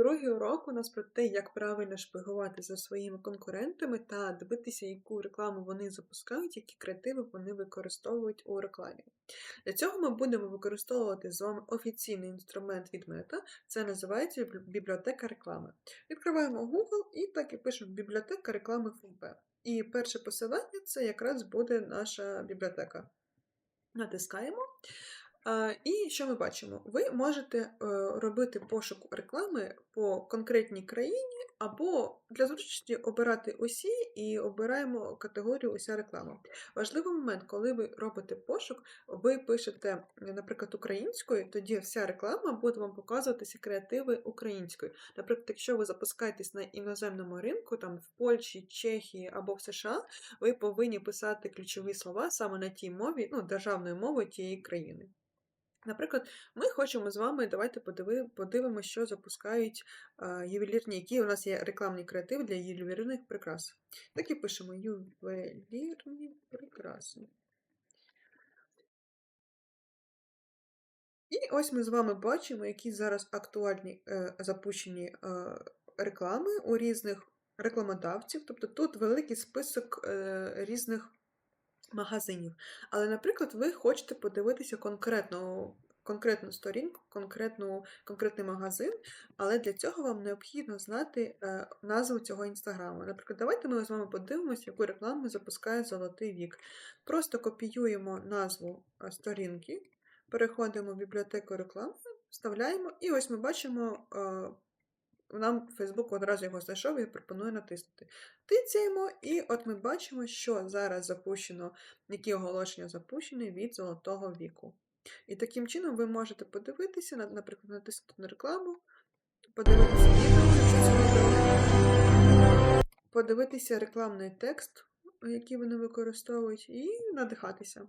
Другий урок у нас про те, як правильно шпигувати за своїми конкурентами та дивитися, яку рекламу вони запускають, які креативи вони використовують у рекламі. Для цього ми будемо використовувати з вами офіційний інструмент від Мета, це називається бібліотека реклами. Відкриваємо Google і так і пишемо бібліотека реклами ФБ. І перше посилання це якраз буде наша бібліотека. Натискаємо. І що ми бачимо? Ви можете е, робити пошук реклами по конкретній країні, або для зручності обирати усі і обираємо категорію уся реклама. Важливий момент, коли ви робите пошук, ви пишете, наприклад, українською, тоді вся реклама буде вам показуватися креативи українською. Наприклад, якщо ви запускаєтесь на іноземному ринку, там в Польщі, Чехії або в США, ви повинні писати ключові слова саме на тій мові, ну, державною мовою тієї країни. Наприклад, ми хочемо з вами, давайте подивимося, що запускають ювелірні, які у нас є рекламні креативи для ювелірних прикрас. Так і пишемо ювелірні прикраси. І ось ми з вами бачимо, які зараз актуальні е, запущені е, реклами у різних рекламодавців. Тобто тут великий список е, різних магазинів. Але, наприклад, ви хочете подивитися конкретну, конкретну сторінку, конкретну, конкретний магазин, але для цього вам необхідно знати е, назву цього інстаграму. Наприклад, давайте ми з вами подивимося, яку рекламу запускає Золотий вік. Просто копіюємо назву е, сторінки, переходимо в бібліотеку реклами, вставляємо, і ось ми бачимо. е, нам Facebook одразу його знайшов і пропонує натиснути. Тицяємо, і от ми бачимо, що зараз запущено, які оголошення запущені від золотого віку. І таким чином ви можете подивитися, наприклад, натиснути на рекламу, подивитися відео, подивитися рекламний текст, який вони використовують, і надихатися.